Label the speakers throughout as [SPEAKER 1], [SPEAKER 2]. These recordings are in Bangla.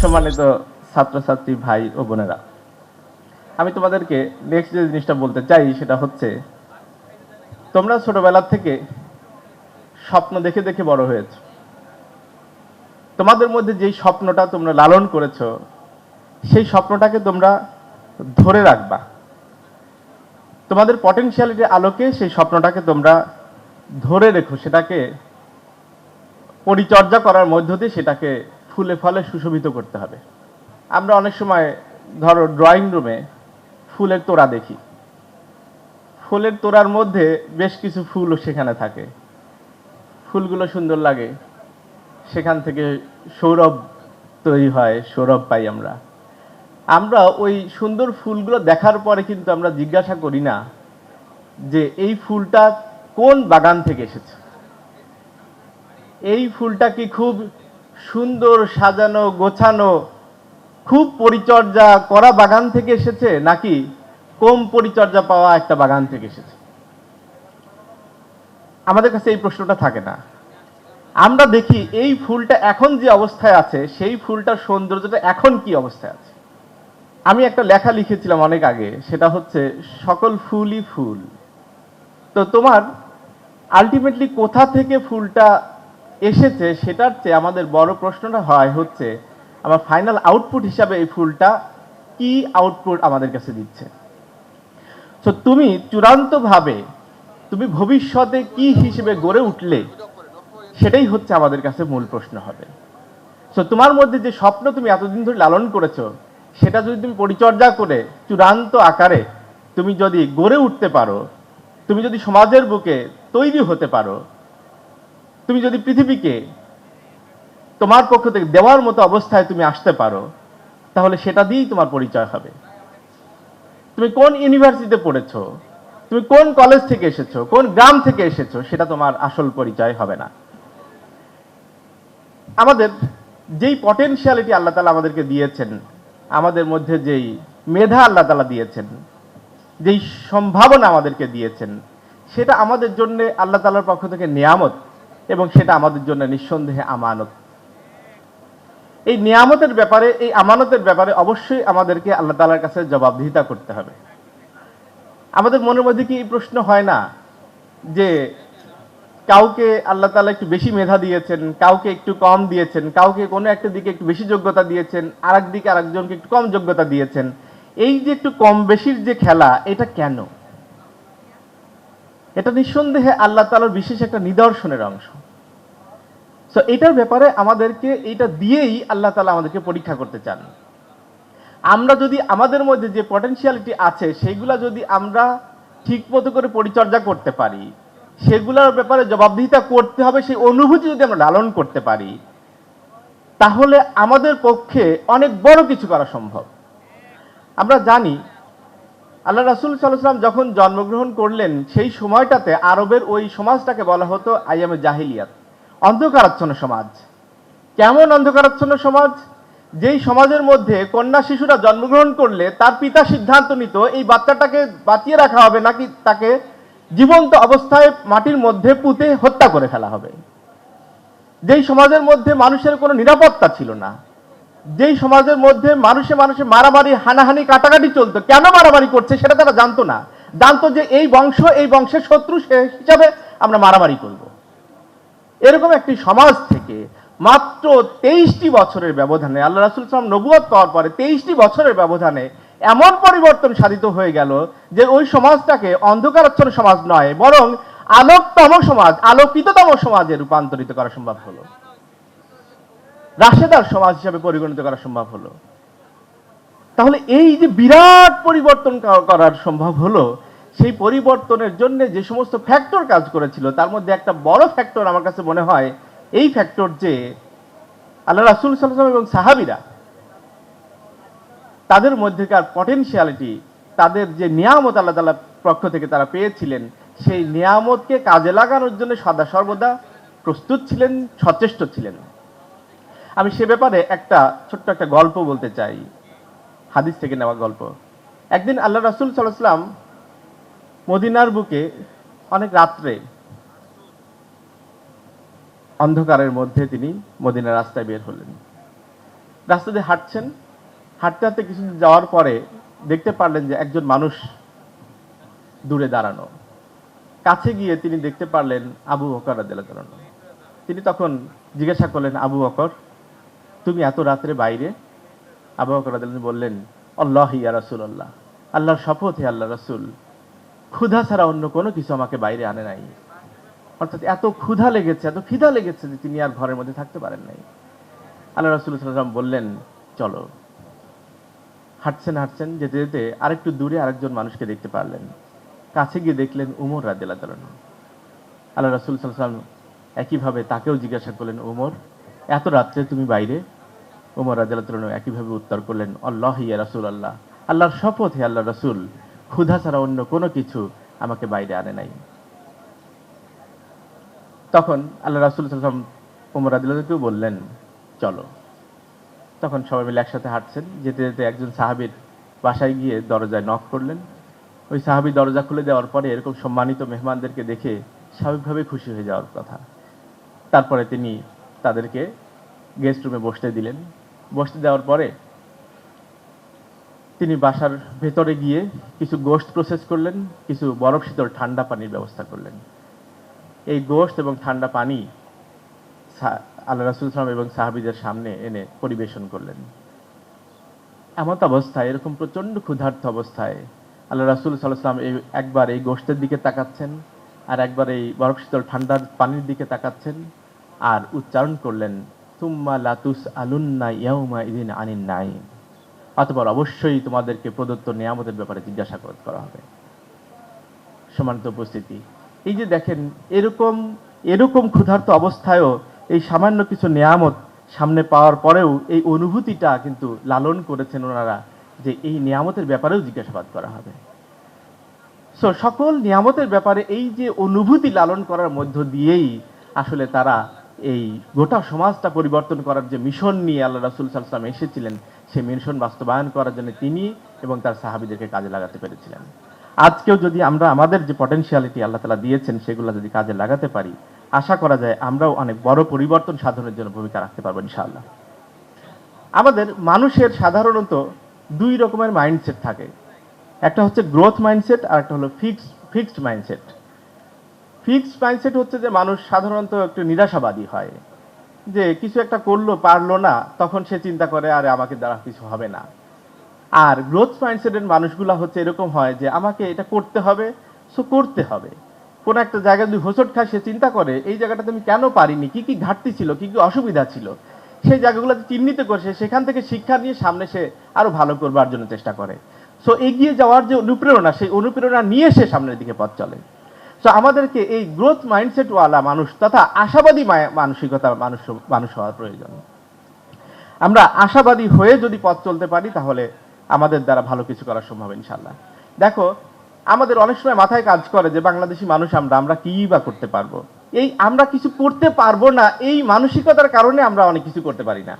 [SPEAKER 1] সম্মানিত ছাত্রছাত্রী ভাই ও বোনেরা, আমি তোমাদেরকে নেক্সট যে জিনিসটা বলতে চাই সেটা হচ্ছে, তোমরা ছোটবেলা থেকে স্বপ্ন দেখে দেখে বড় হয়েছ। তোমাদের মধ্যে যেই স্বপ্নটা তোমরা লালন করেছ, সেই স্বপ্নটাকে তোমরা ধরে রাখবা। তোমাদের পটেনশিয়ালিটির আলোকে সেই স্বপ্নটাকে তোমরা ধরে রেখো, সেটাকে পরিচর্যা করার মধ্য দিয়ে সেটাকে ফুলে ফলে সুশোভিত করতে হবে। আমরা অনেক সময়, ধরো ড্রয়িং রুমে ফুলের তোড়া দেখি। ফুলের তোড়ার মধ্যে বেশ কিছু ফুলও সেখানে থাকে। ফুলগুলো সুন্দর লাগে। সেখান থেকে সৌরভ তৈরি হয়, সৌরভ পাই আমরা। আমরা ওই সুন্দর ফুলগুলো দেখার পরে কিন্তু আমরা জিজ্ঞাসা করি না যে এই ফুলটা কোন বাগান থেকে এসেছে? এই ফুলটা কি খুব সুন্দর সাজানো, গোছানো, খুব পরিচর্যা করা বাগান থেকে এসেছে নাকি কম পরিচর্যা পাওয়া একটা বাগান থেকে এসেছে? আমাদের কাছে এই প্রশ্নটা থাকে না। আমরা দেখি এই ফুলটা এখন যে অবস্থায় আছে, সেই ফুলটার সৌন্দর্যটা এখন কি অবস্থায় আছে? আমি একটা লেখা লিখেছিলাম অনেক আগে, সেটা হচ্ছে, সকল ফুলই ফুল। তো তোমার আলটিমেটলি কোথা থেকে ফুলটা এসেছে, সেটার চেয়ে আমাদের বড় প্রশ্নটা হয় হচ্ছে, আমার ফাইনাল আউটপুট হিসাবে এই ফুলটা কি আউটপুট আমাদের কাছে দিচ্ছে? তো তুমি চূড়ান্তভাবে, তুমি ভবিষ্যতে কি হিসেবে গড়ে উঠলে, সেটাই হচ্ছে আমাদের কাছে মূল প্রশ্ন হবে। তো তোমার মধ্যে যে স্বপ্ন তুমি এতদিন ধরে লালন করেছ, সেটা যদি তুমি পরিচর্যা করে চূড়ান্ত আকারে তুমি যদি গড়ে উঠতে পারো, তুমি যদি সমাজের বুকে তৈরি হতে পারো তুমি যদি পৃথিবীকে তোমার পক্ষ থেকে দেওয়ার মতো অবস্থায় তুমি আসতে পারো, তাহলে সেটা দিয়েই তোমার পরিচয় হবে। তুমি কোন ইউনিভার্সিটিতে পড়েছো? তুমি কোন কলেজ থেকে এসেছ? কোন গ্রাম থেকে এসেছ? সেটা তোমার আসল পরিচয় হবে না। আমাদের যেই পটেনশিয়ালিটি আল্লাহ তালা আমাদেরকে দিয়েছেন, আমাদের মধ্যে যেই মেধা আল্লাহ তালা দিয়েছেন, যেই সম্ভাবনা আমাদেরকে দিয়েছেন, সেটা আমাদের জন্য আল্লাহ তালার পক্ষ থেকে নিয়ামত। এবং সেটা আমাদের জন্য নিঃসন্দেহে আমানত। এই নিয়ামতের ব্যাপারে, এই আমানতের ব্যাপারে অবশ্যই আমাদেরকে আল্লাহ তালার কাছে জবাবদিহিতা করতে হবে। আমাদের মনের মধ্যে কি এই প্রশ্ন হয় না যে কাউকে আল্লাহ তালা একটু বেশি মেধা দিয়েছেন, কাউকে একটু কম দিয়েছেন, কাউকে কোনো একটা দিকে একটু বেশি যোগ্যতা দিয়েছেন আর দিকে আরেকজনকে একটু কম যোগ্যতা দিয়েছেন? এই যে একটু কম বেশির যে খেলা, এটা কেন? এটা নিঃসন্দেহে আল্লাহ তালার বিশেষ একটা নিদর্শনের অংশ। তো এটার ব্যাপারে আমাদেরকে এটা দিয়েই আল্লাহ তালা আমাদেরকে পরীক্ষা করতে চান। আমরা যদি আমাদের মধ্যে যে পটেনশিয়ালিটি আছে সেইগুলা যদি আমরা ঠিক মতো করে পরিচর্যা করতে পারি, সেগুলোর ব্যাপারে জবাবদিহিতা করতে হবে, সেই অনুভূতি যদি আমরা লালন করতে পারি, তাহলে আমাদের পক্ষে অনেক বড় কিছু করা সম্ভব। আমরা জানি আল্লাহ রাসুল সাল্লাম যখন জন্মগ্রহণ করলেন, সেই সময়টাতে আরবের ওই সমাজটাকে বলা হতো আইয়ামে জাহিলিয়াত, অন্ধকারাচ্ছন্ন সমাজ। কেমন অন্ধকারাচ্ছন্ন সমাজ? যেই সমাজের মধ্যে কন্যা শিশুরা জন্মগ্রহণ করলে তার পিতা সিদ্ধান্ত নিত, এই বাচ্চাটাকে বাঁচিয়ে রাখা হবে নাকি তাকে জীবন্ত অবস্থায় মাটির মধ্যে পুঁতে হত্যা করে ফেলা হবে। যেই সমাজের মধ্যে মানুষের কোনো নিরাপত্তা ছিল না যেই সমাজের মধ্যে মানুষে মানুষে মারামারি, হানাহানি, কাটাকাটি চলতো, কেন মারামারি করছে সেটা তারা জানতো না। জানতো যে এই বংশ, এই বংশের শত্রু সে হিসাবে আমরা মারামারি করব। এরকম একটি সমাজ থেকে মাত্র তেইশটি বছরের ব্যবধানে, আল্লাহ রাসুল সালাম নবুয়ত পাওয়ার পরে তেইশটি বছরের ব্যবধানে এমন পরিবর্তন সাধিত হয়ে গেল যে ওই সমাজটাকে অন্ধকারাচ্ছন্ন সমাজ নয়, বরং আলোকতম সমাজ, আলোকিততম সমাজে রূপান্তরিত করা সম্ভব হলো। রাশেদার সমাজ হিসাবে পরিগণিত করা সম্ভব হলো। তাহলে এই যে বিরাট পরিবর্তন করার সম্ভব হলো, সেই পরিবর্তনের জন্য যে সমস্ত ফ্যাক্টর কাজ করেছিল, তার মধ্যে একটা বড় ফ্যাক্টর আমার কাছে মনে হয়, এই ফ্যাক্টর যে আল্লাহ রাসুল সাল্লাম এবং সাহাবিরা, তাদের মধ্যেকার পটেনশিয়ালিটি তাদের যে নিয়ামত আল্লাহ তালা পক্ষ থেকে তারা পেয়েছিলেন, সেই নিয়ামতকে কাজে লাগানোর জন্য সদা সর্বদা প্রস্তুত ছিলেন, সচেষ্ট ছিলেন। আমি সে ব্যাপারে একটা ছোট্ট একটা গল্প বলতে চাই। হাদিস থেকে নেওয়া গল্প। একদিন আল্লাহ রাসুল সাল্লাম মদিনার বুকে অনেক রাত্রে অন্ধকারের মধ্যে তিনি মদিনার রাস্তায় বের হলেন। রাস্তা দিয়ে হাঁটছেন। হাঁটতে হাঁটতে কিছুদিন যাওয়ার পরে দেখতে পারলেন যে একজন মানুষ দূরে দাঁড়ানো। কাছে গিয়ে তিনি দেখতে পারলেন আবু বকর আনহু। তিনি তখন জিজ্ঞাসা করলেন, আবু বকর তুমি এত রাত্রে বাইরে? আবু বকর বললেন, আল্লাহ ইয়া রাসূলুল্লাহ, আল্লাহর শপথ হে আল্লাহ রাসূল। ক্ষুধা ছাড়া অন্য কোনো কিছু আমাকে বাইরে আনে নাই। অর্থাৎ এত ক্ষুধা লেগেছে, এত খিদা লেগেছে যে তিনি আর ঘরের মধ্যে থাকতে পারেন নাই। আল্লাহ রাসূল সাল্লাম বললেন, চলো। হাঁটছেন হাঁটছেন, যেতে যেতে আরেকটু দূরে আরেকজন মানুষকে দেখতে পারলেন। কাছে গিয়ে দেখলেন উমর তাআলা আল্লাহ রাসূল ওয়াসাল্লাম একইভাবে তাকেও জিজ্ঞাসা করলেন, উমর এত রাত্রে তুমি বাইরে? ওমর আনহু একইভাবে উত্তর করলেন, আল্লাহ ইয়া রাসূলুল্লাহ, আল্লাহর শপথ হে আল্লাহ রাসূল, ক্ষুধা ছাড়া অন্য কোনো কিছু আমাকে বাইরে আনে নাই। তখন আল্লাহ রাসুল আলাইহি ওয়াসাল্লাম বললেন, চলো। তখন সবাই মিলে একসাথে হাঁটছেন, যেতে যেতে একজন সাহাবীর বাসায় গিয়ে দরজায় নক করলেন। ওই সাহাবী দরজা খুলে দেওয়ার পরে এরকম সম্মানিত মেহমানদেরকে দেখে স্বাভাবিকভাবে খুশি হয়ে যাওয়ার কথা। তারপরে তিনি তাদেরকে গেস্ট রুমে বসতে দিলেন। বসতে দেওয়ার পরে তিনি বাসার ভেতরে গিয়ে কিছু গোশত প্রসেস করলেন, কিছু বরফ শীতল ঠান্ডা পানির ব্যবস্থা করলেন। এই গোশত এবং ঠান্ডা পানি আল্লাহ রাসুল সালাম এবং সাহাবিদের সামনে এনে পরিবেশন করলেন। এমত অবস্থায়, এরকম প্রচণ্ড ক্ষুধার্ত অবস্থায় আল্লাহ রাসুল সাল্লাম এই একবার এই গোষ্ঠের দিকে তাকাচ্ছেন আর একবার এই বরফ শীতল ঠান্ডার পানির দিকে তাকাচ্ছেন। আর উচ্চারণ করলেন তুম্মা লাতুস আলুন্না ইয়াউমা ইদিন আনিন নাই অতপর অবশ্যই তোমাদেরকে প্রদত্ত নিয়ামতের ব্যাপারে জিজ্ঞাসা কর- হবে। সমান্ত উপস্থিতি। এই যে দেখেন, এরকম এরকম ক্ষুধার্ত অবস্থায়ও এই সামান্য কিছু নিয়ামত সামনে পাওয়ার পরেও এই অনুভূতিটা কিন্তু লালন করেছেন ওনারা যে এই নিয়ামতের ব্যাপারেও জিজ্ঞাসাবাদ করা হবে। সো সকল নিয়ামতের ব্যাপারে এই যে অনুভূতি লালন করার মধ্য দিয়েই আসলে তারা এই গোটা সমাজটা পরিবর্তন করার যে মিশন নিয়ে আল্লাহ রাসুল সাল্লাম এসেছিলেন, সেই মিশন বাস্তবায়ন করার জন্য তিনি এবং তার সাহাবিদেরকে কাজে লাগাতে পেরেছিলেন। আজকেও যদি আমরা আমাদের যে পটেনশিয়ালিটি আল্লাহ তালা দিয়েছেন, সেগুলো যদি কাজে লাগাতে পারি, আশা করা যায় আমরাও অনেক বড় পরিবর্তন সাধনের জন্য ভূমিকা রাখতে পারব ইনশাআল্লাহ। আমাদের মানুষের সাধারণত দুই রকমের মাইন্ডসেট থাকে। একটা হচ্ছে গ্রোথ মাইন্ডসেট আর একটা হলো fixed fixed mindset fixed mindset হচ্ছে যে মানুষ সাধারণত একটু নিরাশাবাদী হয়। যে কিছু একটা করল, পারল না, তখন সে চিন্তা করে, আরে, আমাকে দ্বারা কিছু হবে না। আর গ্রোথ মাইন্ডসেটের মানুষগুলো হচ্ছে এরকম হয় যে, আমাকে এটা করতে হবে, সো করতে হবে। কোন একটা জায়গায় যদি হোঁচট খায়, সে চিন্তা করে, এই জায়গাটাতে আমি কেন পারিনি? কি কি ঘাটতি ছিল? কি কি অসুবিধা ছিল? সেই জায়গাগুলোতে চিহ্নিত করে, সে সেখান থেকে শিক্ষা নিয়ে সামনে সে আরও ভালো করবার জন্য চেষ্টা করে। সো এগিয়ে যাওয়ার যে অনুপ্রেরণা, সেই অনুপ্রেরণা নিয়ে সে সামনের দিকে পথ চলে। সো আমাদেরকে এই গ্রোথ মাইন্ডসেটওয়ালা মানুষ তথা আশাবাদী মায়া- মানসিকতা মানুষ মানুষ হওয়ার প্রয়োজন। আমরা আশাবাদী হয়ে যদি পথ চলতে পারি, তাহলে আমাদের দ্বারা ভালো কিছু করা সম্ভব ইনশাল্লাহ দেখো, আমাদের অনেক সময় মাথায় কাজ করে যে, বাংলাদেশি মানুষ আমরা আমরা কি বা করতে পারব? এই আমরা কিছু করতে পারব না, এই মানসিকতার কারণে আমরা অনেক কিছু করতে পারি না।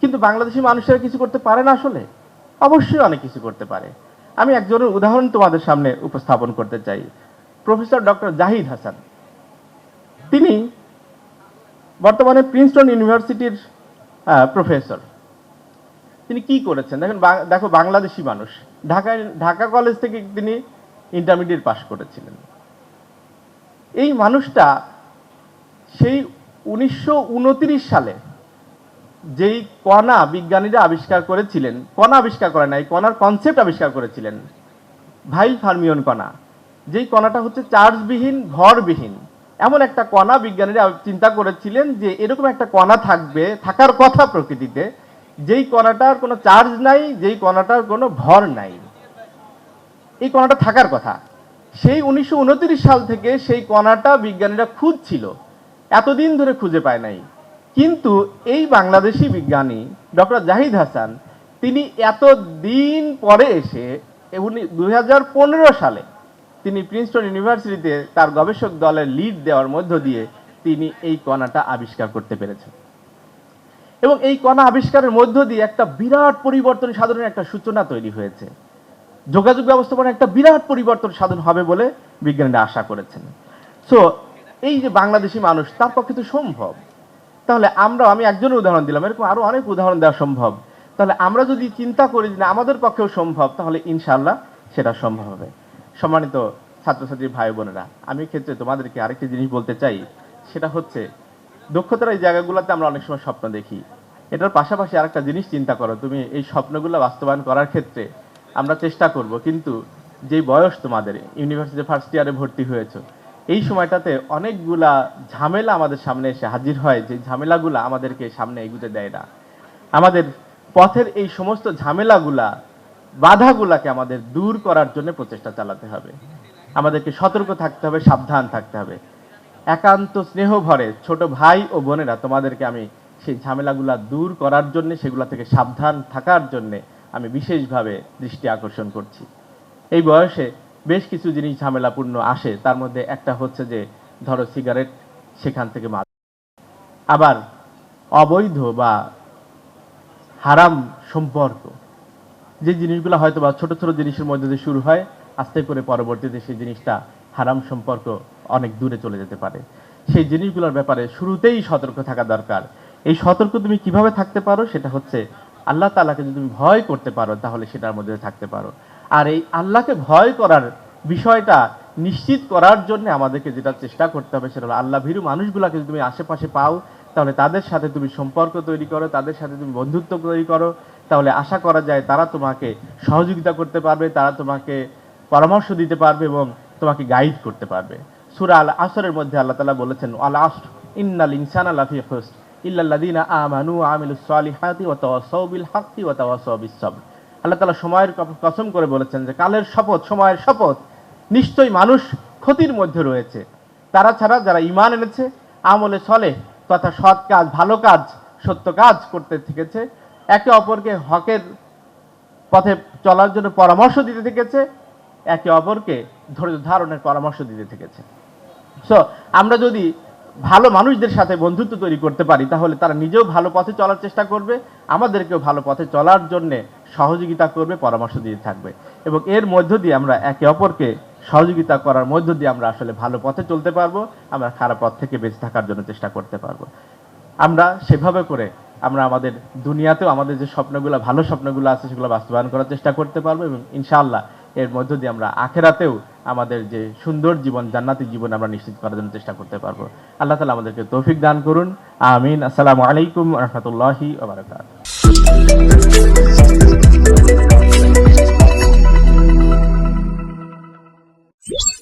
[SPEAKER 1] কিন্তু বাংলাদেশি মানুষেরা কিছু করতে পারে না আসলে? অবশ্যই অনেক কিছু করতে পারে। আমি একজনের উদাহরণ তোমাদের সামনে উপস্থাপন করতে চাই। Professor doctor Zahid Hasan. তিনি বর্তমানে প্রিন্সটন ইউনিভার্সিটির প্রফেসর। তিনি কি করেছেন? দেখেন দেখো, বাংলাদেশি মানুষ। ঢাকায়, ঢাকা কলেজ থেকে তিনি ইন্টারমিডিয়েট পাশ করেছিলেন। এই মানুষটা সেই উনিশশো উনত্রিশ সালে যেই কণা বিজ্ঞানীরা আবিষ্কার করেছিলেন, কণা আবিষ্কার করে নাই, কণার কনসেপ্ট আবিষ্কার করেছিলেন ভাইল ফার্মিয়ন কণা। যেই কণাটা হচ্ছে চার্জবিহীন ভরবিহীন এমন একটা কণা বিজ্ঞানীরা চিন্তা করেছিলেন যে এরকম একটা কণা থাকবে, থাকার কথা প্রকৃতিতে, যেই কণাটার কোনো চার্জ নাই, যেই কণাটার কোনো ভর নাই। এই কণাটা থাকার কথা। সেই উনিশশো সাল থেকে সেই কণাটা বিজ্ঞানীরা খুঁজছিল। এতদিন ধরে খুঁজে পায় নাই। কিন্তু এই বাংলাদেশি বিজ্ঞানী ডক্টর জাহিদ হাসান, তিনি এত দিন পরে এসে, উনি দুই সালে তিনি প্রিন্সটন ইউনিভার্সিটিতে তার গবেষক দলের লিড দেওয়ার মধ্য দিয়ে তিনি এই কণাটা আবিষ্কার করতে পেরেছেন। এবং এই কণা আবিষ্কারের মধ্য দিয়ে একটা বিরাট পরিবর্তন সাধনের একটা সূচনা তৈরি হয়েছে। যোগাযোগ ব্যবস্থাপনা একটা বিরাট পরিবর্তন সাধন হবে বলে বিজ্ঞানীরা আশা করেছেন। সো এই যে বাংলাদেশি মানুষ, তার পক্ষে তো সম্ভব। তাহলে আমরা আমি একজনের উদাহরণ দিলাম, এরকম আরও অনেক উদাহরণ দেওয়া সম্ভব। তাহলে আমরা যদি চিন্তা করি যে আমাদের পক্ষেও সম্ভব, তাহলে ইনশাল্লাহ সেটা সম্ভব হবে। সম্মানিত ছাত্রছাত্রী ভাই বোনেরা, আমি ক্ষেত্রে তোমাদেরকে আরেকটি জিনিস বলতে চাই। সেটা হচ্ছে, দক্ষতার এই জায়গাগুলোতে আমরা অনেক সময় স্বপ্ন দেখি। এটার পাশাপাশি আরেকটা জিনিস চিন্তা করো, তুমি এই স্বপ্নগুলো বাস্তবায়ন করার ক্ষেত্রে আমরা চেষ্টা করব, কিন্তু যে বয়স তোমাদের, ইউনিভার্সিটি ফার্স্ট ইয়ারে ভর্তি হয়েছে, এই সময়টাতে অনেকগুলা ঝামেলা আমাদের সামনে এসে হাজির হয়, যে ঝামেলাগুলা আমাদেরকে সামনে এগুতে দেয় না। আমাদের পথের এই সমস্ত ঝামেলাগুলা বাধাগুলাকে আমাদের দূর করার জন্য প্রচেষ্টা চালাতে হবে। আমাদেরকে সতর্ক থাকতে হবে, সাবধান থাকতে হবে। একান্ত স্নেহ ভরে ছোট ভাই ও বোনেরা, তোমাদেরকে আমি সেই ঝামেলাগুলা দূর করার জন্য, সেগুলা থেকে সাবধান থাকার জন্য আমি বিশেষভাবে দৃষ্টি আকর্ষণ করছি। এই বয়সে বেশ কিছু জিনিস ঝামেলাপূর্ণ আসে। তার মধ্যে একটা হচ্ছে যে, ধরো সিগারেট, সেখান থেকে মাল। আবার অবৈধ বা হারাম সম্পর্ক। যে জিনিসগুলো হয়তো বা ছোট ছোট জিনিসের মধ্যে দিয়ে শুরু হয়, আস্তে করে পরবর্তীতে সেই জিনিসটা হারাম সম্পর্ক অনেক দূরে চলে যেতে পারে। সেই জিনিসগুলোর ব্যাপারে শুরুতেই সতর্ক থাকা দরকার। এই সতর্ক তুমি কীভাবে থাকতে পারো সেটা হচ্ছে আল্লাহ তালাকে যদি তুমি ভয় করতে পারো, তাহলে সেটার মধ্যে থাকতে পারো। আর এই আল্লাহকে ভয় করার বিষয়টা নিশ্চিত করার জন্য আমাদেরকে যেটা চেষ্টা করতে হবে, সেটা হলো আল্লাহ ভীরু মানুষগুলাকে যদি তুমি আশেপাশে পাও, তাহলে তাদের সাথে তুমি সম্পর্ক তৈরি করো, তাদের সাথে তুমি বন্ধুত্ব তৈরি করো তাহলে আশা করা যায় তারা তোমাকে সহযোগিতা করতে পারবে, তারা তোমাকে পরামর্শ দিতে পারবে এবং তোমাকে গাইড করতে পারবে। সূরা আল আসরের মধ্যে আল্লাহ তালা বলেছেন আল আসর ইন্নাল ইনসানা ইল্লাল্লাযীনা আমানু তাওয়াসাউ বিস আল্লাহ তাআলা সময়ের কসম করে বলেছেন যে কালের শপথ, সময়ের শপথ নিশ্চয়ই মানুষ ক্ষতির মধ্যে রয়েছে। তারা ছাড়া যারা ঈমান এনেছে, আমলে চলে তথা সৎ কাজ, ভালো কাজ, সত্য কাজ করতে থেকেছে একে অপরকে হকের পথে চলার জন্য পরামর্শ দিতে থেকেছে, একে অপরকে ধৈর্য ধারণের পরামর্শ দিতে থেকেছে। সো আমরা যদি ভালো মানুষদের সাথে বন্ধুত্ব তৈরি করতে পারি, তাহলে তারা নিজেও ভালো পথে চলার চেষ্টা করবে, আমাদেরকেও ভালো পথে চলার জন্যে সহযোগিতা করবে, পরামর্শ দিয়ে থাকবে। এবং এর মধ্য দিয়ে আমরা একে অপরকে সহযোগিতা করার মধ্য দিয়ে আমরা আসলে ভালো পথে চলতে পারব, আমরা খারাপ পথ থেকে বেঁচে থাকার জন্য চেষ্টা করতে পারব। আমরা সেভাবে করে আমরা আমাদের দুনিয়াতেও আমাদের যে স্বপ্নগুলো, ভালো স্বপ্নগুলো আছে, সেগুলো বাস্তবায়ন করার চেষ্টা করতে পারব এবং ইনশাআল্লাহ এর মধ্য দিয়ে আমরা আখেরাতেও আমাদের যে সুন্দর জীবন, জান্নাতি জীবন আমরা নিশ্চিত করার জন্য চেষ্টা করতে পারব। আল্লাহ তালা আমাদেরকে তৌফিক দান করুন। আমিন। আসসালামু আলাইকুম রহমতুল্লাহি